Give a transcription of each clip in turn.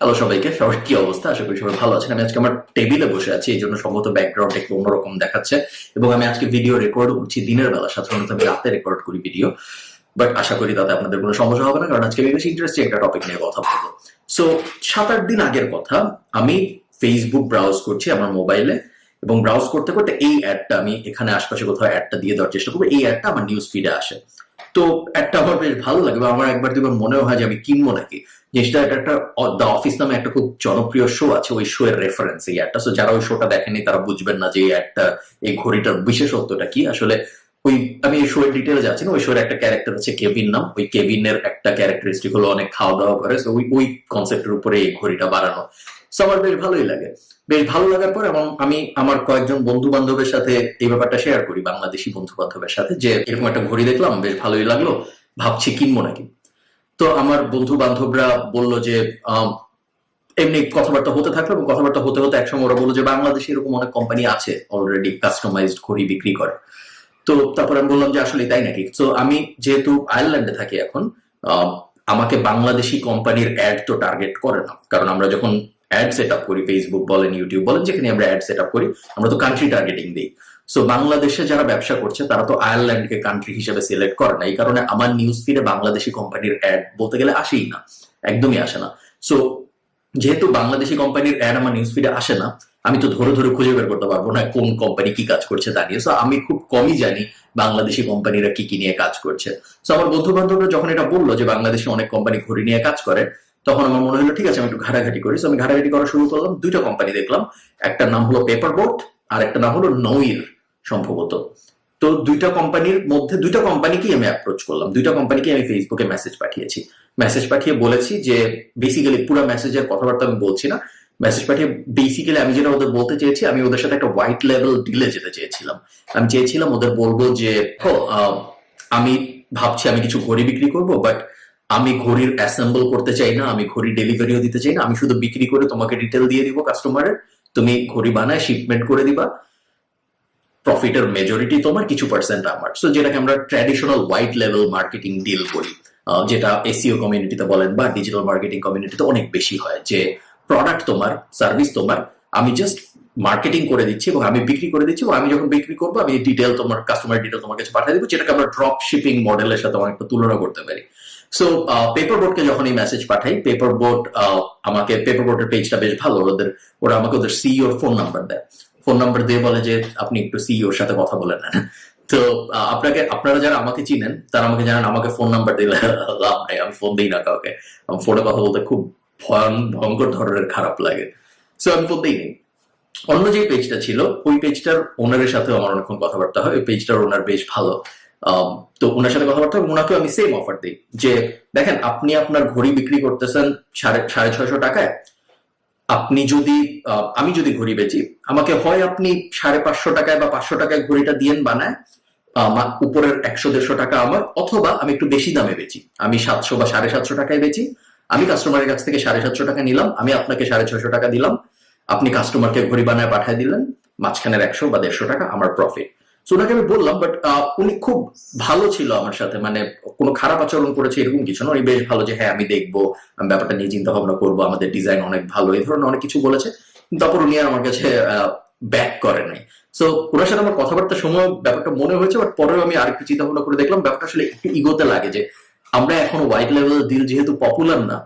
Hello সবাইকে সবার কি অবস্থা? আশা করি সবাই ভালো আছেন। আমি আজকে আমার টেবিলে বসে আছি এই জন্য সম্ভবত ব্যাকগ্রাউন্ড একটু অন্যরকম দেখাচ্ছে এবং আমি আজকে ভিডিও রেকর্ড করছি দিনের বেলা। সাধারণত আমি রাতে রেকর্ড করি ভিডিও বাট আশা করি তাতে আপনাদের কোনো সমস্যা হবে না, কারণ আজকে আমি বেশ ইন্টারেস্টিং একটা টপিক নিয়ে কথা বলব। সো সাত আট দিন আগের কথা, আমি ফেসবুক ব্রাউজ করছি আমার মোবাইলে এবং ব্রাউজ করতে করতে এই অ্যাডটা আমি এখানে আশপাশে কোথাও অ্যাডটা দিয়ে দেওয়ার চেষ্টা করব, এই অ্যাডটা আমার নিউজ ফিডে আসে। তো একটা আমার বেশ ভালো লাগে বা আমার একবার দুবার মনেও হয় যে আমি কিনবো নাকি। জিনিসটা এটা একটা দ্য অফিস নামে একটা খুব জনপ্রিয় শো আছে, ওই শো এর রেফারেন্স এই অ্যাডটা সো যারা ওই শোটা দেখেনি তারা বুঝবেন না যে একটা, এই ঘড়িটার বিশেষত্বটা কি। আসলে ওই, আমি এই শো এর ডিটেলে যাচ্ছি না, ওই শোয়ের একটা ক্যারেক্টার আছে কেভিন নাম। ওই কেভিনের একটা ক্যারেক্টারিস্টিক হলো অনেক খাওয়া দাওয়া করে ওই ওই কনসেপ্টের উপরে এই ঘড়িটা বাড়ানো। সো আমার বেশ ভালোই লাগে। বেশ ভালো লাগার পর এবং আমি আমার কয়েকজন বন্ধু বান্ধবের সাথে এই ব্যাপারটা শেয়ার করি, বাংলাদেশি বন্ধু বান্ধবের সাথে, যে এরকম একটা ঘড়ি দেখলাম, বেশ ভালোই লাগল। ভাবছি কিনবো নাকি। তো আমার বন্ধু বান্ধবরা বলল যে এমনি কথাবার্তা হতে থাকল এবং কথাবার্তা হতে হতে একসময় ওরা বলল যে বাংলাদেশে এরকম অনেক কোম্পানি আছে অলরেডি কাস্টমাইজড ঘড়ি বিক্রি করে। তো তারপর আমি বললাম যে আসলে তাই নাকি? তো আমি যেহেতু আয়ারল্যান্ডে থাকি এখন আম, আমাকে বাংলাদেশি কোম্পানির অ্যাড তো টার্গেট করে না। কারণ আমরা যখন অ্যাড সেট আপ করি ফেসবুক বলেন ইউটিউব বলেন যেখানে আমরা অ্যাড সেট আপ করি আমরা তো কান্ট্রি টার্গেটিং দিই। সো বাংলাদেশে যারা ব্যবসা করছে, তারা তো আয়ারল্যান্ডকে কান্ট্রি হিসেবে সিলেক্ট করে না। এই কারণে আমার নিউজ ফিডে বাংলাদেশি কোম্পানির অ্যাড বলতে গেলে আসেই না। একদমই আসে না। সো যেহেতু বাংলাদেশি কোম্পানির অ্যাড আমার নিউজ ফিডে আসে না, আমি তো ধরে ধরে খুঁজে বের করতে পারব না কোন কোম্পানি কি কাজ করছে তা নিয়ে। সো আমি খুব কমই জানি বাংলাদেশি কোম্পানিরা কি কি নিয়ে কাজ করছে। সো আমার বন্ধু বান্ধবরা যখন এটা বলল যে বাংলাদেশে অনেক কোম্পানি ঘড়ি নিয়ে কাজ করে, তখন আমার মনে হলো, ঠিক আছে, আমি একটু ঘাটাঘাটি করি। আমি ঘাটাঘাটি করা শুরু করলাম, দুইটা কোম্পানি দেখলাম। একটা নাম হলো পেপার বোট আর একটা নাম হলো নইর সম্ভবত। তো দুইটা কোম্পানির মধ্যে, দুইটা কোম্পানিকেই আমি অ্যাপ্রোচ করলাম। দুইটা কোম্পানিকে আমি ফেসবুকে মেসেজ পাঠিয়েছি। মেসেজ পাঠিয়ে বলেছি যে বেসিক্যালি পুরো মেসেজের কথাবার্তা আমি বলছি না। মেসেজ পাঠিয়ে বেসিক্যালি আমি যেটা ওদের বলতে চেয়েছি, আমি ওদের সাথে একটা হোয়াইট লেভেল ডিলে যেতে চেয়েছিলাম। আমি চেয়েছিলাম ওদের বলব যে আমি ভাবছি আমি কিছু ঘড়ি বিক্রি করব বাট আমি ঘড়ির অ্যাসেম্বল করতে চাই না, আমি ঘড়ি ডেলিভারিও দিতে চাই না। আমি শুধু বিক্রি করে তোমাকে ডিটেল দিয়ে দিব কাস্টমারের তুমি ঘড়ি বানায় শিপমেন্ট করে দিবা। প্রফিটের মেজরিটি তোমার কিছু পার্সেন্ট আমার। সো যেটাকে আমরা ট্র্যাডিশনাল হোয়াইট লেভেল মার্কেটিং ডিল করি যেটা এসিও কমিউনিটিতে বলেন বা ডিজিটাল মার্কেটিং কমিউনিটিতে অনেক বেশি হয়, যে প্রোডাক্ট তোমার সার্ভিস তোমার, আমি জাস্ট মার্কেটিং করে দিচ্ছি এবং আমি বিক্রি করে দিচ্ছি আমি যখন বিক্রি করব, আমি ডিটেল তোমার কাস্টমার ডিটেল তোমার কাছে পাঠিয়ে দেবো, যেটাকে আমরা ড্রপ শিপিং মডেলের সাথে অনেকটা তুলনা করতে পারি। সো পেপার বোর্ডকে যখন এই মেসেজ পাঠাই পেপার বোর্ড আমাকে পেপার বোর্ডের পেজটা বেশ ভালো, ওদের, ওরা আমাকে ওদের সিইওর ফোন নাম্বার দেয়। ফোন নাম্বার দিয়ে বলে যে আপনি একটু সিইওর সাথে কথা বলে নেন। তো আপনাকে আপনারা যারা আমাকে চিনেন তারা আমাকে জানেন আমাকে ফোন নাম্বার দিলে লাভ নেই আমি ফোন দিই না কাউকে। আমার ফোনে কথা বলতে খুব ভয়ন ভয়ঙ্কর ধরনের খারাপ লাগে। সো আমি ফোন দিই নেই অন্য যে পেজটা ছিল ওই পেজটার ওনারের সাথেও আমার অনেকক্ষণ কথাবার্তা হয়। ওই পেজটার ওনার বেশ ভালো। আম, তো ওনার সাথে কথাবার্তা ওনাকেও আমি সেম অফার দিই। যে দেখেন আপনি আপনার ঘড়ি বিক্রি করতেছেন সাড়ে সাড়ে ছয়শো টাকায় আপনি যদি আমি যদি ঘড়ি বেচি, আমাকে হয় আপনি সাড়ে পাঁচশো টাকায় বা পাঁচশো টাকায় ঘড়িটা দিয়েন বানায়, আমার উপরের একশো দেড়শো টাকা আমার, অথবা আমি একটু বেশি দামে বেচি। আমি সাতশো বা সাড়ে সাতশো টাকায় বেচি, আমি কাস্টমারের কাছ থেকে সাড়ে সাতশো টাকা নিলাম, আমি আপনাকে সাড়ে ছয়শো টাকা দিলাম, আপনি কাস্টমারকে ঘড়ি বানায় পাঠিয়ে দিলেন, মাঝখানের একশো বা দেড়শো টাকা আমার প্রফিট তো ওনাকে আমি বললাম বাট উনি খুব ভালো ছিল আমার সাথে। মানে কোনো খারাপ আচরণ করেছে এরকম কিছু না। উনি বেশ ভালো যে হ্যাঁ আমি দেখব, আমি ব্যাপারটা নিয়ে চিন্তা ভাবনা করব, আমাদের ডিজাইন অনেক ভালো। এই ধরনের অনেক কিছু বলেছে। তারপর উনি আর আমার কাছে ব্যাক করে নাই। সো ওনার সাথে আমার কথাবার্তার সময় ব্যাপারটা মনে হয়েছে বাট পরেও আমি আরেকটু চিন্তা ভাবনা করে দেখলাম। ব্যাপারটা আসলে একটু ইগোতে লাগে যে, আমরা এখন হোয়াইট লেভেল ডিল যেহেতু পপুলার না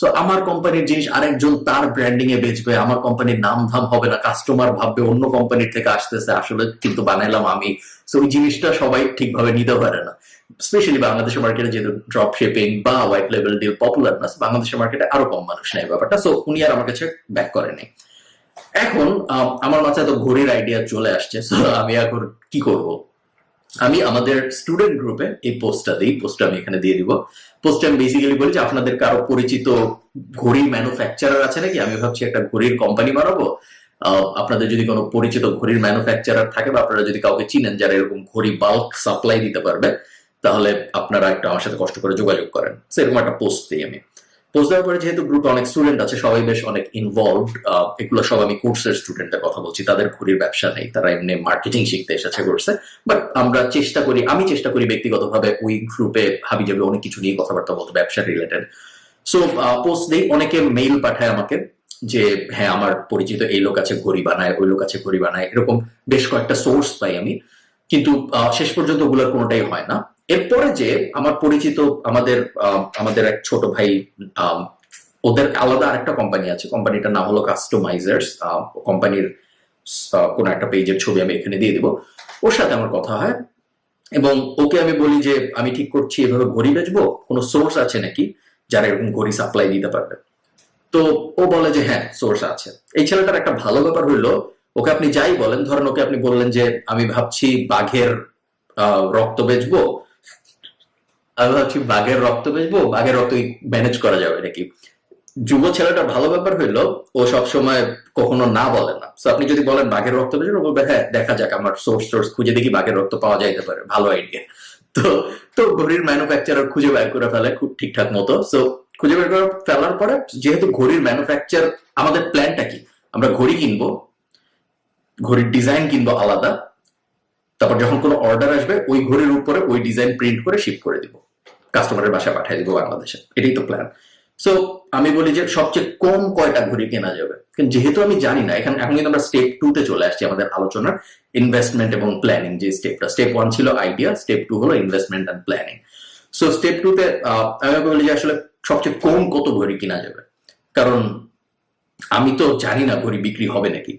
সো আমার কোম্পানির জিনিস আরেকজন তার ব্র্যান্ডিং এ বেচবে, আমার কোম্পানির নাম ধাম হবে না কাস্টমার ভাববে, অন্য কোম্পানির থেকে আসতেছে, আসলে কিন্তু বানাইলাম আমি। সো ওই জিনিসটা সবাই ঠিকভাবে নিতে পারে না। স্পেশালি বাংলাদেশের মার্কেটে যেহেতু ড্রপ শেপিং বা হোয়াইট লেভেল ডিল পপুলার না, বাংলাদেশের মার্কেটে আরও কম মানুষ নেয় ব্যাপারটা। সো উনি আর আমার কাছে ব্যাক করেনি। এখন আমার মাথায় তো ঘড়ির আইডিয়া চলে আসছে। সো আমি এখন কি করব? আমি আমাদের স্টুডেন্ট গ্রুপে এই পোস্টটা দিই পোস্টটা আমি এখানে দিয়ে দিব। পোস্টে আমি বেসিক্যালি বলি যে আপনাদের কারও পরিচিত ঘড়ির ম্যানুফ্যাকচারার আছে নাকি? আমি ভাবছি একটা ঘড়ির কোম্পানি বানাবো। আপনাদের যদি কোনো পরিচিত ঘড়ির ম্যানুফ্যাকচারার থাকে বা আপনারা যদি কাউকে চিনেন যারা এরকম ঘড়ি বাল্ক সাপ্লাই দিতে পারবে, তাহলে আপনারা একটা আমার সাথে কষ্ট করে যোগাযোগ করেন। সেরকম একটা পোস্ট দিই আমি। পোস্ট দেওয়ার পরে যেহেতু গ্রুপে অনেক স্টুডেন্ট আছে, সবাই বেশ অনেক ইনভলভ এগুলো সব আমি কোর্সের স্টুডেন্টের কথা বলছি, তাদের ঘড়ির ব্যবসা নেই, তারা এমনি মার্কেটিং শিখতে এসেছে কোর্সে বাট আমরা চেষ্টা করি, আমি চেষ্টা করি ব্যক্তিগতভাবে ওই গ্রুপে যাবে অনেক কিছু নিয়ে কথাবার্তা ব্যবসা রিলেটেড সো পোস্ট দেই, অনেকে মেইল পাঠায় আমাকে যে হ্যাঁ আমার পরিচিত এই লোক আছে, ঘড়ি বানায়, ওই লোক আছে, ঘড়ি বানায়। এরকম বেশ কয়েকটা সোর্স পাই আমি, কিন্তু শেষ পর্যন্ত ওগুলোর কোনোটাই হয় না। এরপরে যে আমার পরিচিত আমাদের আমাদের এক ছোট ভাই ওদের আলাদা আরেকটা কোম্পানি আছে। কোম্পানিটার নাম হলো কাস্টমাইজার্স কোম্পানির কোন একটা পেজের ছবি আমি এখানে দিয়ে দিব। ওর সাথে আমার কথা হয় এবং ওকে আমি বলি যে, আমি ঠিক করছি, এভাবে ঘড়ি বেচবো? কোনো সোর্স আছে নাকি যারা এরকম ঘড়ি সাপ্লাই দিতে পারবে? তো ও বলে যে হ্যাঁ সোর্স আছে। এই ছেলেটার একটা ভালো ব্যাপার হইল, ওকে আপনি যাই বলেন, ধরেন ওকে আপনি বললেন যে, আমি ভাবছি বাঘের রক্ত বেচবো। আমি ভাবছি বাঘের রক্ত বেচবো? বাঘের রক্ত ম্যানেজ করা যাবে নাকি? যুব ছেলেটা ভালো ব্যাপার হইল, ও সবসময় কখনো না বলে না। তো আপনি যদি বলেন বাঘের রক্ত বেচবো, বলবে হ্যাঁ দেখা যাক, আমার সোর্স সোর্স খুঁজে দেখি বাঘের রক্ত পাওয়া যাইতে পারে, ভালো আইডিয়া তো তো ঘড়ির ম্যানুফ্যাকচারার খুঁজে বের করে ফেলে খুব ঠিকঠাক মতো। সো খুঁজে বের করে ফেলার পরে, যেহেতু ঘড়ির ম্যানুফ্যাকচার আমাদের প্ল্যানটা কি? আমরা ঘড়ি কিনবো, ঘড়ির ডিজাইন কিনবো আলাদা তারপর যখন কোনো অর্ডার আসবে, ওই ঘড়ির উপরে ওই ডিজাইন প্রিন্ট করে শিপ করে দিব। কাস্টমারের বাসায় পাঠিয়ে দিব বাংলাদেশে। এটাই তো প্ল্যান সো আমি বলি যে সবচেয়ে কম কয়টা ঘড়ি কেনা যাবে? যেহেতু আমি জানি না, এখানে এখন কিন্তু আমরা স্টেপ টু তে চলে আসছি আমাদের আলোচনার ইনভেস্টমেন্ট এবং প্ল্যানিং যে স্টেপটা স্টেপ ওয়ান ছিল আইডিয়া স্টেপ টু হলো investment and planning so step two তে আমি বলি যে আসলে সবচেয়ে কম কত ঘড়ি কেনা যাবে? কারণ আমি তো জানি না ঘড়ি বিক্রি হবে নাকি।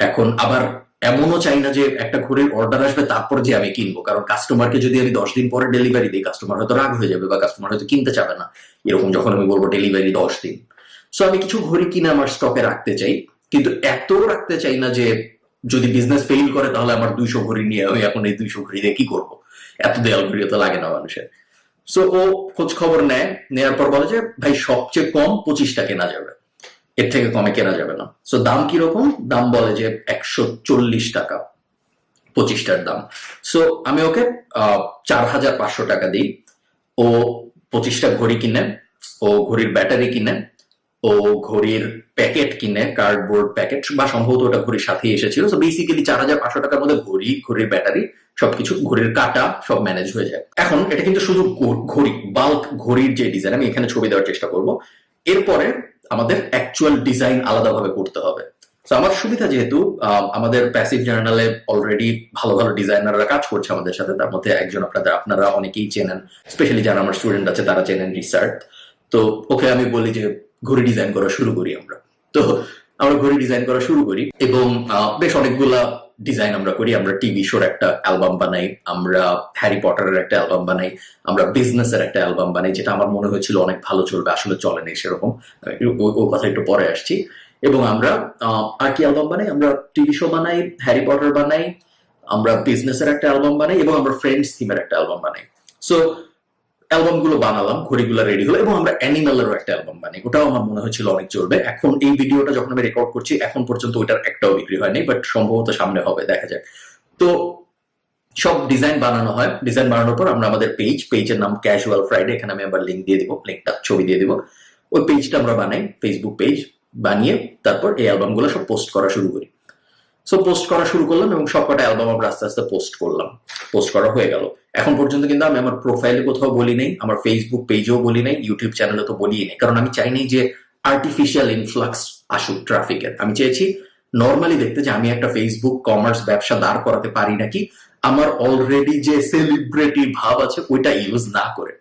এখন আবার এমনও চাই না যে একটা ঘড়ির অর্ডার আসবে, তারপর যে আমি কিনবো। কারণ কাস্টমারকে যদি আমি দশ দিন পরে ডেলিভারি দিই কাস্টমার হয়তো রাগ হয়ে যাবে বা কাস্টমার হয়তো কিনতে চাবে না। এরকম যখন আমি বলব ডেলিভারি দশ দিন। সো আমি কিছু ঘড়ি কিনে আমার স্টকে রাখতে চাই। কিন্তু এত রাখতে চাই না যে যদি বিজনেস ফেইল করে, তাহলে আমার দুইশো ঘড়ি নিয়ে আমি এখন এই দুইশো ঘড়ি দিয়ে কি করব? এত দেয়াল ঘড়ি তো লাগে না মানুষের। সো ও খোঁজ খবর নেয়। নেয়ার পর বলে যে, ভাই, সবচেয়ে কম পঁচিশটা কেনা যাবে। এর থেকে কমে কেনা যাবে না। সো দাম কীরকম? দাম বলে যে একশো চল্লিশ টাকা, পঁচিশটার দাম। সো আমি ওকে চার হাজার পাঁচশো টাকা দিই। ও পঁচিশটা ঘড়ি কিনে, ও ঘড়ির ব্যাটারি কিনে, ও ঘড়ির প্যাকেট কিনে, কার্ডবোর্ড প্যাকেট, বা সম্ভবত ওটা ঘড়ির সাথেই এসেছিল। সো বেসিক্যালি চার হাজার পাঁচশো টাকার মধ্যে ঘড়ি, ঘড়ির ব্যাটারি, সবকিছু, ঘড়ির কাটা সব ম্যানেজ হয়ে যায়। এখন এটা কিন্তু শুধু ঘড়ি বাল্ক ঘড়ির যে ডিজাইন আমি এখানে ছবি দেওয়ার চেষ্টা করব। এরপরে আমাদের অ্যাকচুয়াল ডিজাইন আলাদাভাবে করতে হবে। তো আমার সুবিধা যেহেতু আমাদের প্যাসিভ জার্নালে অলরেডি ভালো ভালো ডিজাইনাররা কাজ করছে আমাদের সাথে, তার মধ্যে একজন আপনাদের, আপনারা অনেকেই চেনেন স্পেশালি যারা আমার স্টুডেন্ট আছে, তারা চেনেন রিসার্চ তো, ওকে আমি বলি যে, ঘড়ি ডিজাইন করা শুরু করি আমরা। তো, আমরা ঘড়ি ডিজাইন করা শুরু করি এবং বেশ অনেকগুলা ডিজাইন আমরা করি, আমরা টিভি শোর একটা অ্যালবাম বানাই, আমরা হ্যারি পটারের একটা অ্যালবাম বানাই, আমরা বিজনেসের একটা অ্যালবাম বানাই, যেটা আমার মনে হয়েছিল অনেক ভালো চলবে, আসলে চলে নেই সেরকম। ও- কথা একটু পরে আসছি। এবং আমরা আর কি অ্যালবাম বানাই? আমরা টিভি শো বানাই হ্যারি পটার বানাই, আমরা বিজনেসের একটা অ্যালবাম বানাই, এবং আমরা ফ্রেন্ডস থিমের একটা অ্যালবাম বানাই। সো অ্যালবামগুলো বানালাম, ঘড়িগুলো রেডি হলো এবং আমরা অ্যানিমালেরও একটা অ্যালবাম বানাই ওটাও আমার মনে হয়েছিল অনেক চলবে। এখন এই ভিডিওটা যখন আমি রেকর্ড করছি, এখন পর্যন্ত ওইটার একটাও বিক্রি হয়নি বাট সম্ভবত সামনে হবে, দেখা যাক। তো সব ডিজাইন বানানো হয়। ডিজাইন বানানোর পর আমরা আমাদের পেজ পেজের নাম ক্যাজুয়াল ফ্রাইডে এখানে আমি আবার লিঙ্ক দিয়ে দিব লিঙ্কটা ছবি দিয়ে দিব। ওই পেজটা আমরা বানাই ফেসবুক পেজ বানিয়ে, তারপর এই অ্যালবামগুলো সব পোস্ট করা শুরু করি। সো পোস্ট করা শুরু করলাম এবং সবকটা অ্যালবাম আমরা আস্তে আস্তে পোস্ট করলাম। পোস্ট করা হয়ে গেল। এখন পর্যন্ত কিন্তু আমি আমার প্রোফাইলে কোথাও বলি নাই, আমার ফেসবুক পেজেও বলি নাই ইউটিউব চ্যানেলে তো বলিই নাই। কারণ আমি চাই নাই যে আর্টিফিশিয়াল ইনফ্লাক্স আসুক ট্রাফিকের আমি চেয়েছি নর্মালি দেখতে যে আমি একটা ফেসবুক কমার্স ব্যবসা দাঁড় করাতে পারি নাকি। আমার অলরেডি যে সেলিব্রিটি ভাব আছে, ওইটা ইউজ না করে।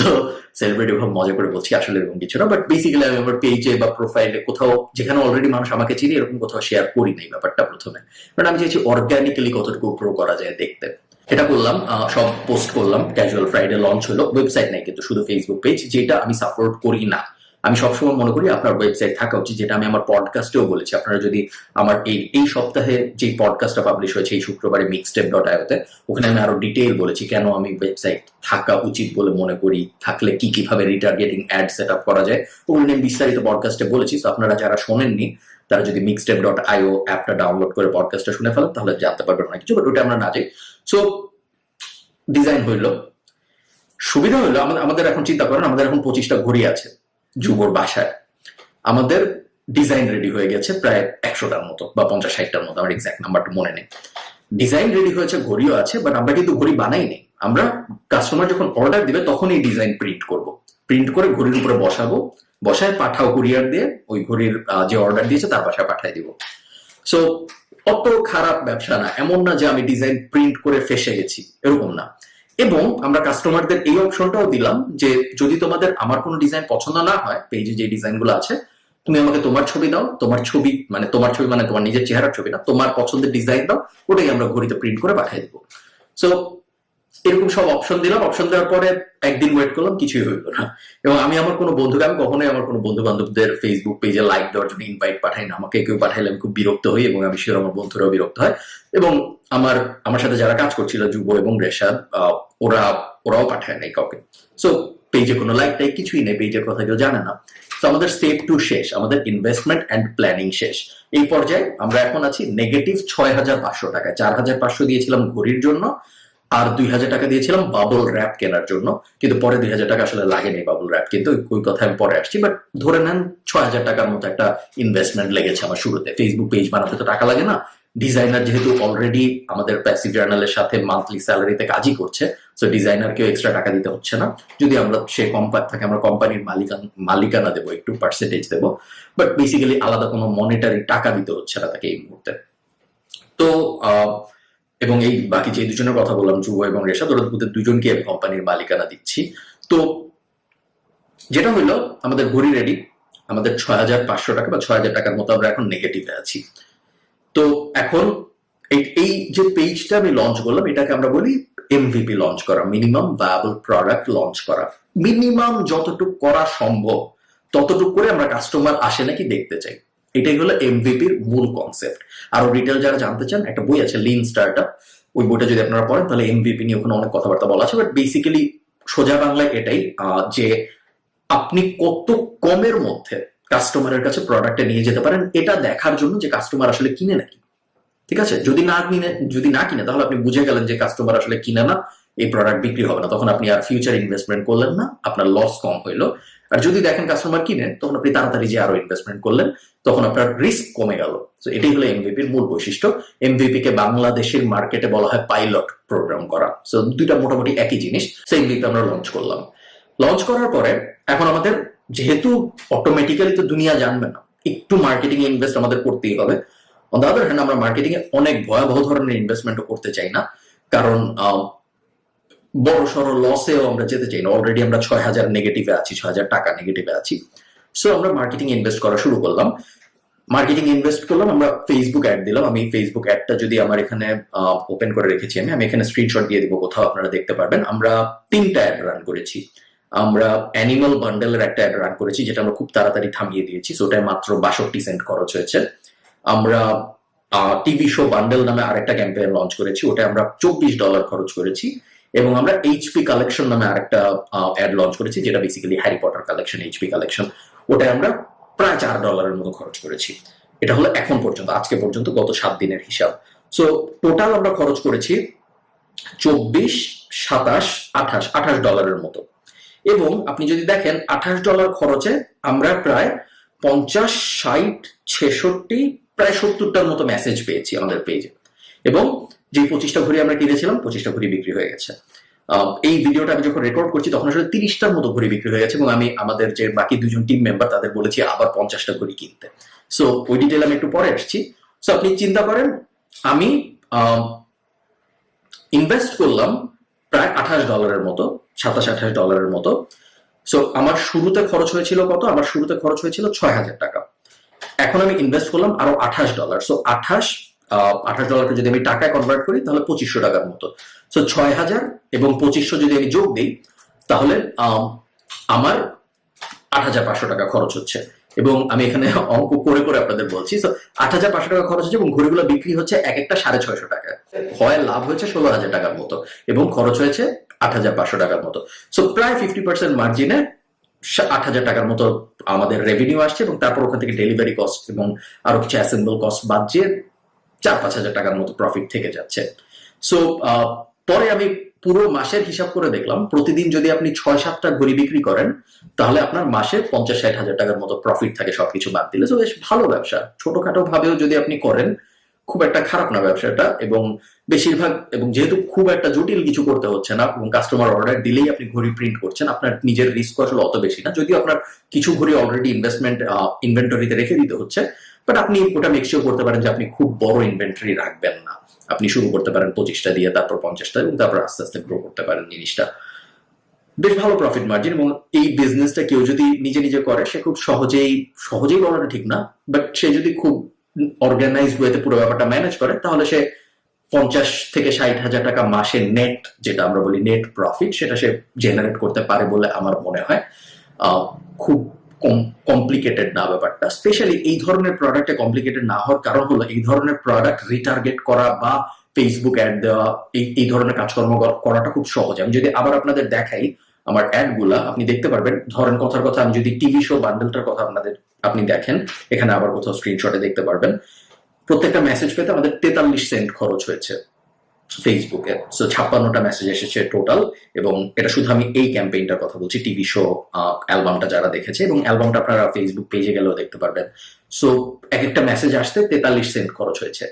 তো সেলিব্রেটি ভাব মজা করে বলছি, আসলে এরকম কিছু না বাট বেসিক্যালি আমি আমার পেজে বা প্রোফাইলে কোথাও, যেখানে অলরেডি মানুষ আমাকে চিনি, এরকম কোথাও শেয়ার করি নাই ব্যাপারটা প্রথমে। কারণ আমি চাইছি অর্গ্যানিক্যালি কতটুকু গ্রো করা যায় দেখতে। এটা করলাম সব পোস্ট করলাম ক্যাজুয়াল ফ্রাইডে লঞ্চ হলো ওয়েবসাইট নাই কিন্তু, শুধু ফেসবুক পেজ যেটা আমি সাপোর্ট করি না। আমি সবসময় মনে করি আপনার ওয়েবসাইট থাকা উচিত, যেটা আমি আমার পডকাস্টেও বলেছি। আপনারা যদি আমার এই এই সপ্তাহে যে পডকাস্টটা পাবলিশ হয়েছে, এই শুক্রবারে মিক্সটেপ ডট আয়োতে ওখানে আমি আরও ডিটেইল বলেছি কেন আমি ওয়েবসাইট থাকা উচিত বলে মনে করি, থাকলে কি, কীভাবে রিটার্গেটিং অ্যাড সেট আপ করা যায় ওগুলো নিয়ে বিস্তারিত পডকাস্টে বলেছি। তো আপনারা যারা শোনেননি, তারা যদি মিক্সটেপ ডট আইও অ্যাপটা ডাউনলোড করে পডকাস্টটা শুনে ফেলেন, তাহলে জানতে পারবেন অনেক কিছু বাট ওটা আমরা না যাই সো ডিজাইন হইল। সুবিধা আমাদের আমাদের এখন চিন্তা করেন, আমাদের এখন পঁচিশটা ঘড়ি আছে। যুবর বাসায়। আমাদের ডিজাইন রেডি হয়ে গেছে প্রায় একশোটার মতো বা পঞ্চাশ ষাটটার মতো, আমার এক্সাক্ট নাম্বারটা মনে নেই। ডিজাইন রেডি হয়েছে, ঘড়িও আছে বাট আমরা কিন্তু ঘড়ি বানাই নেই আমরা কাস্টমার যখন অর্ডার দিবে তখন এই ডিজাইন প্রিন্ট করব। প্রিন্ট করে ঘড়ির উপরে বসাবো, বসায় পাঠাও কুরিয়ার দিয়ে, ওই ঘড়ির যে অর্ডার দিয়েছে তার বাসায় পাঠিয়ে দিব। সো অত খারাপ ব্যবসা না, এমন না যে আমি ডিজাইন প্রিন্ট করে ফেসে গেছি, এরকম না। এবং আমরা কাস্টমারদের এই অপশনটাও দিলাম যে যদি তোমাদের আমার কোনো ডিজাইন পছন্দ না হয় পেজে যে ডিজাইনগুলো আছে, তুমি আমাকে তোমার ছবি দাও, তোমার ছবি মানে তোমার ছবি মানে তোমার নিজের চেহারার ছবি না, তোমার পছন্দের ডিজাইন দাও, ওটাই আমরা ঘড়িতে প্রিন্ট করে পাঠিয়ে দেবো। সো এরকম সব অপশন দিলাম অপশন দেওয়ার পরে একদিন ওয়েট করলাম, কিছুই হইল না। এবং আমি আমার কোনো বন্ধুকে, আমি কখনোই আমার কোনো বন্ধু বান্ধবদের ফেসবুক পেজে লাইক দেওয়ার জন্য ইনভাইট পাঠাই না, আমাকে কেউ পাঠাইলে আমি খুব বিরক্ত হই এবং আমি শিওর আমার বন্ধুরাও বিরক্ত হয়। এবং আমার আমার সাথে যারা কাজ করছিল যুব এবং রেশাদ ওরা, ওরাও পাঠায় নাই কাউকে। সো পেজে কোনো লাইক টাইক কিছুই নেই পেজের কথা কেউ জানে না। তো আমাদের স্টেপ টু শেষ, আমাদের ইনভেস্টমেন্ট অ্যান্ড প্ল্যানিং শেষ। এই পর্যায়ে আমরা এখন আছি নেগেটিভ ছয় হাজার পাঁচশো টাকা চার হাজার পাঁচশো দিয়েছিলাম ঘড়ির জন্য, আর দুই হাজার টাকা দিয়েছিলাম বাবল র্যাপ কেনার জন্য। কিন্তু পরে দুই হাজার টাকা আসলে লাগেনি বাবল র্যাপ কিন্তু, ওই কথা আমি পরে আসছি। বাট ধরে নেন, ছয় হাজার টাকার মতো একটা ইনভেস্টমেন্ট লেগেছে আমার শুরুতে। ফেসবুক পেজ বানাতে তো টাকা লাগে না। ডিজাইনার যেহেতু অলরেডি আমাদের প্যাসিভ জার্নালের সাথে মান্থলি স্যালারিতে কাজই করছে সো ডিজাইনারকেও এক্সট্রা টাকা দিতে হচ্ছে না। যদি আমরা সে কোম্পানি থাকে, আমরা কোম্পানির মালিকান মালিকানা দেবো, একটু পার্সেন্টেজ দেবো। বাট বেসিক্যালি আলাদা কোনো মনিটারি টাকা দিতে হচ্ছে না তাকে এই মুহূর্তে। তো এবং এই বাকি যে দুজনের কথা বললাম যুব এবং ওরা ওদের দুজনকে আমি কোম্পানির মালিকানা দিচ্ছি। তো, যেটা হইল, আমাদের ঘড়ি রেডি আমাদের ছয় হাজার পাঁচশো টাকা বা ছয় হাজার টাকার মতো আমরা এখন নেগেটিভে আছি। তো এখন এই যে পেজটা আমি লঞ্চ করলাম, এটাকে আমরা বলি এমভিপি লঞ্চ করা মিনিমাম ভায়াবল প্রোডাক্ট লঞ্চ করা। মিনিমাম যতটুকু করা সম্ভব, ততটুকু করে আমরা কাস্টমার আসে নাকি দেখতে চাই। এটাই হলো এমভিপির মূল কনসেপ্ট আরও ডিটেল যারা জানতে চান, একটা বই আছে লিন স্টার্টআপ ওই বইটা যদি আপনারা পড়েন, তাহলে এমভিপি নিয়ে ওখানে অনেক কথাবার্তা বলা আছে। বাট বেসিক্যালি সোজা বাংলায় এটাই যে আপনি কত কমের মধ্যে কাস্টমারের কাছে প্রোডাক্টটা নিয়ে যেতে পারেন। এটা দেখার জন্য যে কাস্টমার আসলে কিনে নাকি। ঠিক আছে? যদি না কিনে, যদি না কিনে, তাহলে আপনি বুঝে গেলেন যে কাস্টমার আসলে কিনে না, এই প্রোডাক্ট বিক্রি হবে না। তখন আপনি আর ফিউচার ইনভেস্টমেন্ট করলেন না, আপনার লস কম হইল। আর যদি দেখেন কাস্টমার কিনে, তখন আপনি তাড়াতাড়ি যে আরও ইনভেস্টমেন্ট করলেন, তখন আপনার রিস্ক কমে গেল। এটাই হলো এমভিপির মূল বৈশিষ্ট্য। এমভিপি কে বাংলাদেশের মার্কেটে বলা হয় পাইলট প্রোগ্রাম করা। দুইটা মোটামুটি একই জিনিস। সেই এমভিপি আমরা লঞ্চ করলাম। লঞ্চ করার পরে, এখন আমাদের যেহেতু অটোমেটিক্যালি তো দুনিয়া জানবে না, একটু মার্কেটিং ইনভেস্ট আমাদের করতেই হবে। অন আদার হ্যান্ড আমরা মার্কেটিং এ অনেক ভয়াবহ ধরনের ইনভেস্টমেন্টও করতে চাই না, কারণ বড় সড়ো লসেও আমরা যেতে চাই না। অলরেডি আমরা ছয় হাজার নেগেটিভে আছি, ছয় হাজার টাকা নেগেটিভে আছি। সো আমরা মার্কেটিং ইনভেস্ট করা শুরু করলাম। মার্কেটিং ইনভেস্ট করলাম, আমরা ফেসবুক অ্যাড দিলাম। আমি ফেসবুক অ্যাডটা যদি আমার এখানে ওপেন করে রেখেছি আমি আমি এখানে স্ক্রিনশট দিয়ে দিব, কোথাও আপনারা দেখতে পারবেন। আমরা তিনটা অ্যাড রান করেছি। আমরা অ্যানিমাল বান্ডেলের একটা অ্যাড রান করেছি, যেটা আমরা খুব তাড়াতাড়ি থামিয়ে দিয়েছি। সো ওটায় মাত্র বাষট্টি সেন্ট খরচ হয়েছে। আমরা টিভি শো বান্ডেল নামে আরেকটা ক্যাম্পেইন লঞ্চ করেছি ওটা আমরা চব্বিশ ডলার খরচ করেছি। এবং আমরা এইচপি কালেকশন নামে আরেকটা অ্যাড লঞ্চ করেছি, যেটা basically Harry Potter collection HP collection ওটায় আমরা প্রায় চার ডলারের মতো খরচ করেছি। এটা হলো এখন পর্যন্ত, আজকে পর্যন্ত, গত সাত দিনের হিসাব। সো টোটাল আমরা খরচ করেছি চব্বিশ, সাতাশ, আঠাশ আঠাশ ডলারের মতো। এবং আপনি যদি দেখেন আঠাশ ডলার খরচে আমরা প্রায় পঞ্চাশ, ষাট, ছেষট্টি, প্রায় সত্তরটার মতো মেসেজ পেয়েছি আমাদের পেজে এবং যে পঁচিশটা ঘড়ি আমরা কিনেছিলাম, পঁচিশটা ঘড়ি বিক্রি হয়ে গেছে। এই ভিডিওটা আমি যখন রেকর্ড করছি, তখন আসলে তিরিশটার মতো ঘড়ি বিক্রি হয়ে গেছে এবং আমি আমাদের যে বাকি দুজন টিম মেম্বার তাদের বলেছি আবার পঞ্চাশটা ঘড়ি কিনতে। সো ওই ডিটেল আমি একটু পরে আসছি। সো আপনি চিন্তা করেন, আমি ইনভেস্ট করলাম প্রায় আঠাশ ডলারের মতো। সাতাশ আঠাশ ডলারের মতো। সো আমার শুরুতে খরচ হয়েছিল কত? আমার শুরুতে খরচ হয়েছিল ছয় হাজার টাকা। এখন আমি ইনভেস্ট করলাম আরও আঠাশ ডলার। সো আঠাশ আঠাশ ডলারকে যদি আমি টাকায় কনভার্ট করি তাহলে পঁচিশশো টাকার মতো। সো ছয় হাজার এবং পঁচিশশো যদি আমি যোগ দিই তাহলে আম, আমার আট হাজার পাঁচশো টাকা খরচ হচ্ছে। এবং আমি এখানে অঙ্ক করে করে আপনাদের বলছি তো আট হাজার পাঁচশো টাকা খরচ হচ্ছে এবং ঘড়িগুলো বিক্রি হচ্ছে এক একটা সাড়ে ছয়শো টাকা হয় লাভ হয়েছে ষোলো হাজার টাকার মতো এবং খরচ হয়েছে আট হাজার পাঁচশো টাকার মতো। সো প্রায় ফিফটি পার্সেন্ট মার্জিনে আট হাজার টাকার মতো আমাদের রেভিনিউ আসছে এবং তারপর ওখান থেকে ডেলিভারি কস্ট এবং আরও কিছু অ্যাসেম্বল কস্ট বাদ দিয়ে চার পাঁচ হাজার টাকার মতো প্রফিট থেকে যাচ্ছে। সো পরে আমি পুরো মাসের হিসাব করে দেখলাম, প্রতিদিন যদি আপনি ছয়, সাতটা ঘড়ি বিক্রি করেন, তাহলে আপনার মাসে পঞ্চাশ, ষাট হাজার টাকার মতো প্রফিট থাকে সবকিছু বাদ দিলে। তো বেশ ভালো ব্যবসা। ছোটখাটো ভাবেও যদি আপনি করেন, খুব একটা খারাপ না ব্যবসাটা এবং বেশিরভাগ এবং যেহেতু খুব একটা জটিল কিছু করতে হচ্ছে না এবং কাস্টমার অর্ডার দিলেই আপনি ঘড়ি প্রিন্ট করছেন, আপনার নিজের রিস্ক আসলে অত বেশি না। যদিও আপনার কিছু ঘড়ি অলরেডি ইনভেস্টমেন্ট ইনভেন্টরিতে রেখে দিতে হচ্ছে বাট আপনি ওটা মেকশিওর করতে পারেন যে আপনি খুব বড় ইনভেন্টরি রাখবেন না। আপনি শুরু করতে পারেন পঁচিশটা দিয়ে, তারপর পঞ্চাশটা এবং তারপর আস্তে আস্তে গ্রো করতে পারেন জিনিসটা। বেশ ভালো প্রফিট মার্জিন এবং এই বিজনেসটা কেউ যদি নিজে নিজে করে, সে খুব সহজেই সহজেই বলাটা ঠিক না বাট সে যদি খুব অর্গানাইজ ওয়েতে পুরো ব্যাপারটা ম্যানেজ করে, তাহলে সে পঞ্চাশ থেকে ষাট হাজার টাকা মাসে নেট যেটা আমরা বলি নেট প্রফিট সেটা সে জেনারেট করতে পারে বলে আমার মনে হয়। খুব কমপ্লিকেটেড না ব্যাপারটা। স্পেশালি এই ধরনের প্রোডাক্টে কমপ্লিকেটেড না হওয়ার কারণ হলো এই ধরনের প্রোডাক্ট রিটার্গেট করা বা ফেসবুক অ্যাড দেওয়া, এই এই ধরনের কাজকর্ম করাটা খুব সহজ। আমি যদি আবার আপনাদের দেখাই আমার অ্যাডগুলা আপনি দেখতে পারবেন, ধরেন কথার কথা, আমি যদি টিভি শো বান্ডেলটার কথা আপনাদের, আপনি দেখেন, এখানে আবার কোথাও স্ক্রিনশটে দেখতে পারবেন। প্রত্যেকটা মেসেজ পেতে আমাদের তেতাল্লিশ সেন্ট খরচ হয়েছে। ফেসবুকে সো ছাপ্পান্নটা মেসেজ এসেছে টোটাল এবং এটা শুধু আমি এই ক্যাম্পেইনটার কথা বলছি টিভি শো অ্যালবামটা যারা দেখেছে এবং অ্যালবামটা আপনারা ফেসবুক পেজে গেলেও দেখতে পারবেন। সো এক একটা মেসেজ আসতে তেতাল্লিশ সেন্ট খরচ হয়েছে।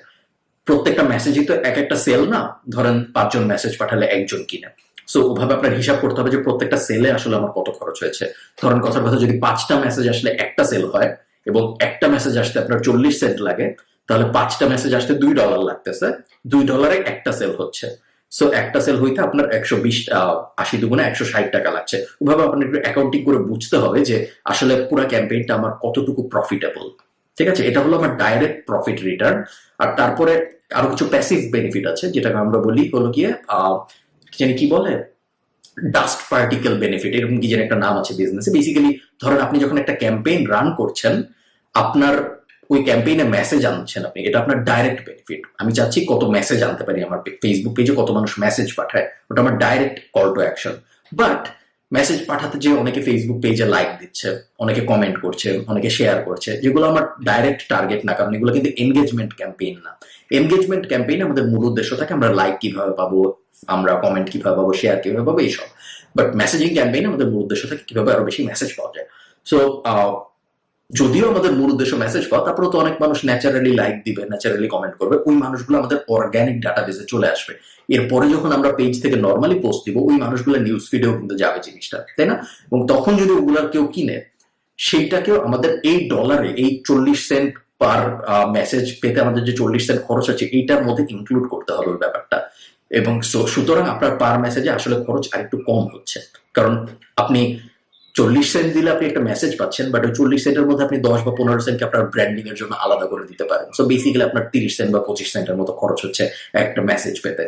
প্রত্যেকটা মেসেজই তো এক একটা সেল না? ধরেন পাঁচজন মেসেজ পাঠালে একজন কিনে। সো ওভাবে আপনার হিসাব করতে হবে যে প্রত্যেকটা সেলে আসলে আমার কত খরচ হয়েছে। ধরেন কথার কথা, যদি পাঁচটা মেসেজ আসলে একটা সেল হয় এবং একটা মেসেজ আসতে আপনার চল্লিশ সেন্ট লাগে তাহলে পাঁচটা মেসেজ আসতে দুই ডলার লাগতেছে। দুই ডলারে একটা সেল হচ্ছে। সো একটা সেল হইতে আপনার একশো বিশ আশি দুগুণে একশো ষাট টাকা লাগছে। ওভাবে আপনার একটু অ্যাকাউন্টিং করে বুঝতে হবে যে আসলে পুরো ক্যাম্পেইনটা আমার কতটুকু প্রফিটেবল ঠিক আছে? এটা হলো আমার ডাইরেক্ট প্রফিট রিটার্ন আর তারপরে আরও কিছু প্যাসিভ বেনিফিট আছে, যেটাকে আমরা বলি হলো গিয়ে জানি কি বলে? ডাস্ট পার্টিকেল বেনিফিট এরকম কি যেন একটা নাম আছে বিজনেসে বেসিক্যালি ধরেন আপনি যখন একটা ক্যাম্পেইন রান করছেন, আপনার ওই ক্যাম্পেইনে মেসেজ আনছেন আপনি, এটা আপনার ডাইরেক্ট বেনিফিট আমি চাচ্ছি কত মেসেজ আনতে পারি আমার ফেসবুক পেজে কত মানুষ মেসেজ পাঠায়, ওটা আমার direct call to action but message পাঠাতে যে অনেকে ফেসবুক পেজে লাইক দিচ্ছে, অনেকে কমেন্ট করছে, অনেকে শেয়ার করছে, যেগুলো আমার ডাইরেক্ট টার্গেট না, কারণ এগুলো কিন্তু এনগেজমেন্ট ক্যাম্পেইন না। এনগেজমেন্ট ক্যাম্পেইন আমাদের মূল উদ্দেশ্য থাকে আমরা লাইক কীভাবে পাবো, আমরা কমেন্ট কীভাবে পাবো শেয়ার কীভাবে পাবো, এইসব। বাট মেসেজিং ক্যাম্পেইন আমাদের মূল উদ্দেশ্য থাকে কীভাবে আরও বেশি মেসেজ পাওয়া যায়। সো যদিও আমাদের মূল উদ্দেশ্য মেসেজ পাওয়া তারপরে তো অনেক মানুষ ন্যাচারালি লাইক দিবে ন্যাচারালি কমেন্ট করবে। ওই মানুষগুলো আমাদের অর্গানিক ডাটাবেসে চলে আসবে। এরপরে যখন আমরা পেজ থেকে নর্মালি পোস্ট দিব, ওই মানুষগুলো নিউজ ফিডেও কিন্তু যাবে জিনিসটা, তাই না? এবং তখন যদি ওগুলার কেউ কিনে, সেইটাকেও আমাদের এই ডলারে এই চল্লিশ সেন্ট পার মেসেজ পেতে আমাদের যে চল্লিশ সেন্ট খরচ আছে এইটার মধ্যে ইনক্লুড করতে হবে ওই ব্যাপারটা। এবং সুতরাং আপনার পার মেসেজে আসলে খরচ আরেকটু কম হচ্ছে। কারণ আপনি চল্লিশ সেন্ট দিলে আপনি একটা মেসেজ পাচ্ছেন বাট ওই চল্লিশ সেন্টের মধ্যে আপনি দশ বা পনেরো সেন্টকে আপনার ব্র্যান্ডিং এর জন্য আলাদা করে দিতে পারেন। সো বেসিক্যালি আপনার তিরিশ সেন্ট বা পঁচিশ সেন্টের মতো খরচ হচ্ছে একটা মেসেজ পেতে।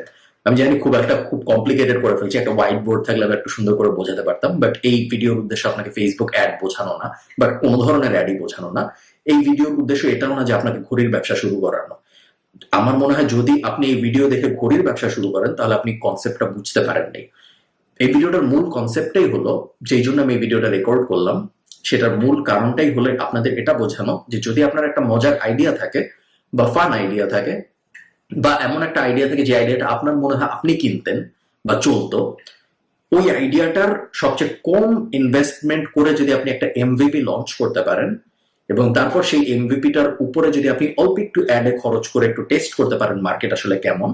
আমি জানি খুব একটা, খুব কমপ্লিকেটেড করে ফেলছি, একটা হোয়াইট বোর্ড থাকলে আমি একটু সুন্দর করে বোঝাতে পারতাম বাট এই ভিডিওর উদ্দেশ্য আপনাকে ফেসবুক অ্যাড বোঝানো না বাট কোনো ধরনের অ্যাডই বোঝানো না। এই ভিডিওর উদ্দেশ্য এটাও না যে আপনাকে ঘড়ির ব্যবসা শুরু করানো। আমার মনে হয় যদি আপনি এই ভিডিও দেখে ঘড়ির ব্যবসা শুরু করেন, তাহলে আপনি কনসেপ্টটা বুঝতে পারেননি। এই ভিডিওটার মূল কনসেপ্টটাই হলো, যেই জন্য আমি এই ভিডিওটা রেকর্ড করলাম, সেটার মূল কারণটাই হলো আপনাদের এটা বোঝানো যে যদি আপনার একটা মজার আইডিয়া থাকে বা ফান আইডিয়া থাকে, বা এমন একটা আইডিয়া থাকে যে আইডিয়াটা আপনার মনে হয় আপনি কিনতেন বা চলতো, ওই আইডিয়াটার সবচেয়ে কম ইনভেস্টমেন্ট করে যদি আপনি একটা এমভিপি লঞ্চ করতে পারেন, এবং তারপর সেই এমভিপিটার উপরে যদি আপনি অল্প একটু অ্যাডে খরচ করে একটু টেস্ট করতে পারেন মার্কেট আসলে কেমন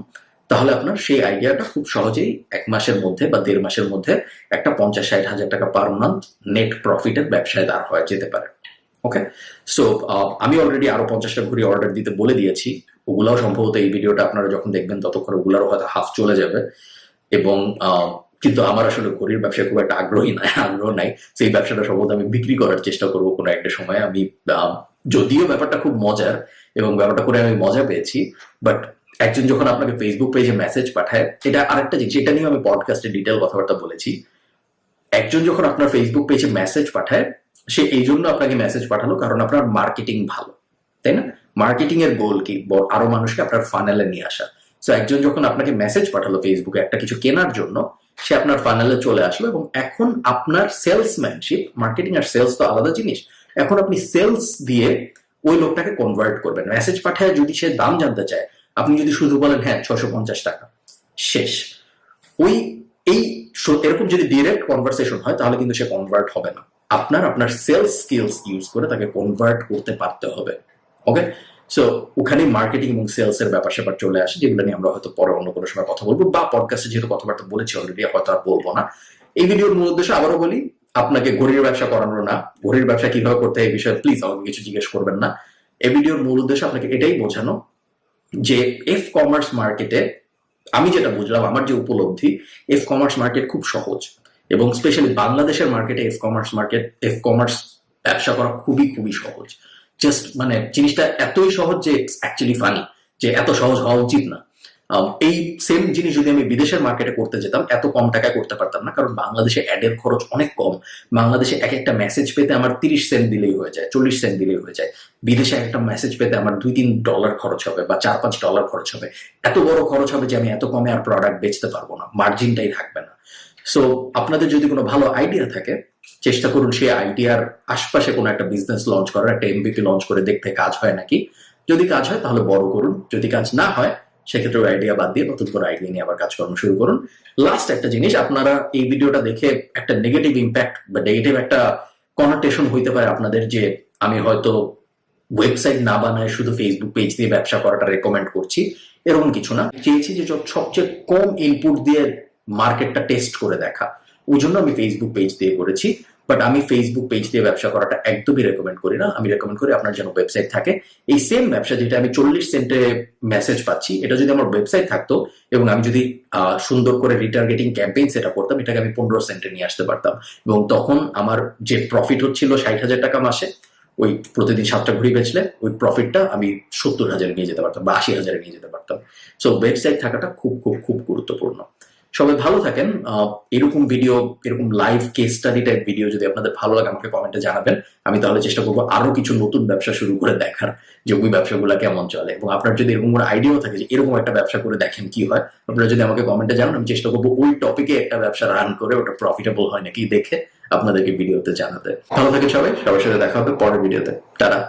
তাহলে আপনার সেই আইডিয়াটা খুব সহজেই এক মাসের মধ্যে বা দেড় মাসের মধ্যে একটা পঞ্চাশ ষাট হাজার টাকা পার মান্থ নেট প্রফিটের ব্যবসায় দাঁড় হয়ে যেতে পারে। ওকে সো আমি অলরেডি আরও পঞ্চাশটা ঘুরি অর্ডার দিতে বলে দিয়েছি। ওগুলাও সম্ভবত এই ভিডিওটা আপনারা যখন দেখবেন, ততক্ষণ ওগুলারও হয়তো হাফ চলে যাবে। এবং কিন্তু আমার আসলে ঘড়ির ব্যবসায় খুব একটা আগ্রহী নাই আগ্রহ নাই। সেই ব্যবসাটা সম্ভবত আমি বিক্রি করার চেষ্টা করব কোনো একটা সময়। আমি যদিও ব্যাপারটা খুব মজার এবং ব্যাপারটা করে আমি মজা পেয়েছি বাট একজন যখন আপনাকে ফেসবুক পেজে মেসেজ পাঠায়, এটা আরেকটা জিনিস, এটা নিয়ে আমি পডকাস্টে ডিটেল কথাবার্তা বলেছি। একজন যখন আপনার ফেসবুক পেজে মেসেজ পাঠায়, সে এই জন্য আপনাকে মেসেজ পাঠালো কারণ আপনার মার্কেটিং ভালো, তাই না? মার্কেটিং এর গোল কি? আরও মানুষকে আপনার ফানেলে নিয়ে আসা। সো একজন যখন আপনাকে মেসেজ পাঠালো ফেসবুকে একটা কিছু কেনার জন্য, সে আপনার ফানেলে চলে আসলো এবং এখন আপনার সেলসম্যানশিপ মার্কেটিং আর সেলস তো আলাদা জিনিস, এখন আপনি সেলস দিয়ে ওই লোকটাকে কনভার্ট করবেন। মেসেজ পাঠায় যদি সে দাম জানতে চায় আপনি যদি শুধু বলেন হ্যাঁ ছশো পঞ্চাশ টাকা শেষ। ওই, এই এরকম যদি ডিরেক্ট কনভারসেশন হয়, তাহলে কিন্তু সে কনভার্ট হবে না। আপনার আপনার সেলস স্কিলস ইউজ করে তাকে কনভার্ট করতে পারতে হবে। ওকে সো ওখানে মার্কেটিং এবং সেলস এর ব্যাপার স্যাপার চলে আসে, যেগুলো নিয়ে আমরা হয়তো পরে অন্য কোনো সময় কথা বলব, বা পডকাস্টে যেহেতু কথাবার্তা বলেছি অলরেডি হয়তো আর বলব না। এই ভিডিওর মূল উদ্দেশ্য আবারও বলি, আপনাকে ঘড়ির ব্যবসা করানো না। ঘড়ির ব্যবসা কীভাবে করতে হয় এই বিষয়ে প্লিজ আমাকে কিছু জিজ্ঞেস করবেন না। এই ভিডিওর মূল উদ্দেশ্য আপনাকে এটাই বোঝানো যে এফ কমার্স মার্কেটে আমি যেটা বুঝলাম, আমার যে উপলব্ধি এফ কমার্স মার্কেট খুব সহজ। এবং স্পেশালি বাংলাদেশের মার্কেটে F commerce market F commerce ব্যবসা করা খুবই খুবই সহজ। জাস্ট মানে জিনিসটা এতই সহজ যে অ্যাকচুয়ালি ফানি যে এত সহজ হওয়া উচিত না। এই সেম জিনিস যদি আমি বিদেশের মার্কেটে করতে যেতাম, এত কম টাকায় করতে পারতাম না। কারণ বাংলাদেশে অ্যাডের খরচ অনেক কম। বাংলাদেশে এক একটা মেসেজ পেতে আমার তিরিশ সেন্ট দিলেই হয়ে যায়, চল্লিশ সেন্ট দিলেই হয়ে যায়। বিদেশে একটা মেসেজ পেতে আমার দুই তিন ডলার খরচ হবে বা চার পাঁচ ডলার খরচ হবে। এত বড় খরচ হবে যে আমি এত কমে আর প্রোডাক্ট বেচতে পারব না মার্জিনটাই থাকবে না। সো আপনাদের যদি কোনো ভালো আইডিয়া থাকে, চেষ্টা করুন সেই আইডিয়ার আশপাশে কোনো একটা বিজনেস লঞ্চ করার, একটা এমবিপি লঞ্চ করে দেখতে কাজ হয় নাকি। যদি কাজ হয় তাহলে বড় করুন। যদি কাজ না হয় সেক্ষেত্রে আইডিয়া বাদ দিয়ে নতুন করে আইডিয়া নিয়ে আবার কাজকর্ম শুরু করুন। লাস্ট একটা জিনিস, আপনারা এই ভিডিওটা দেখে একটা নেগেটিভ ইম্প্যাক্ট বা নেগেটিভ একটা কনটেশন হইতে পারে আপনাদের যে আমি হয়তো ওয়েবসাইট না বানায় শুধু ফেসবুক পেজ দিয়ে ব্যবসা করাটা রেকমেন্ড করছি, এরকম কিছু না। চেয়েছি যে সবচেয়ে কম ইনপুট দিয়ে মার্কেটটা টেস্ট করে দেখা। ওই জন্য আমি ফেসবুক পেজ দিয়ে করেছি। বাট আমি ফেসবুক পেজ দিয়ে ব্যবসা করাটা একদমই রেকমেন্ড করি না। আমি রেকমেন্ড করি আপনার যেন ওয়েবসাইট থাকে। এই সেম ব্যবসা যেটা আমি চল্লিশ সেন্টে মেসেজ পাচ্ছি, এটা যদি আমার ওয়েবসাইট থাকতো এবং আমি যদি সুন্দর করে রিটার্গেটিং ক্যাম্পেইন সেটা করতাম, এটাকে আমি পনেরো সেন্টে নিয়ে আসতে পারতাম। এবং তখন আমার যে প্রফিট হচ্ছিল ষাট হাজার টাকা মাসে, ওই প্রতিদিন সাতটা ঘুরি বেচলে ওই প্রফিটটা আমি সত্তর হাজারে নিয়ে যেতে পারতাম বা আশি হাজারে নিয়ে যেতে পারতাম। সো ওয়েবসাইট থাকাটা খুব খুব খুব গুরুত্বপূর্ণ। সবাই ভালো থাকেন। এরকম ভিডিও এরকম live case study type video যদি আপনাদের ভালো লাগে, আমাকে কমেন্টে জানাবেন। আমি তাহলে চেষ্টা করব আরও কিছু নতুন ব্যবসা শুরু করে দেখার, যে ওই ব্যবসাগুলো কেমন চলে। এবং আপনার যদি এরকম কোনো আইডিয়াও থাকে যে এরকম একটা ব্যবসা করে দেখেন কি হয়, আপনারা যদি আমাকে কমেন্টে জানান, আমি চেষ্টা করব ওই টপিকে একটা ব্যবসা রান করে, ওটা প্রফিটেবল হয় নাকি দেখে আপনাদেরকে ভিডিওতে জানাতে। ভালো থাকেন সবাই, সবার সাথে দেখা হবে পরের ভিডিওতে টাটা।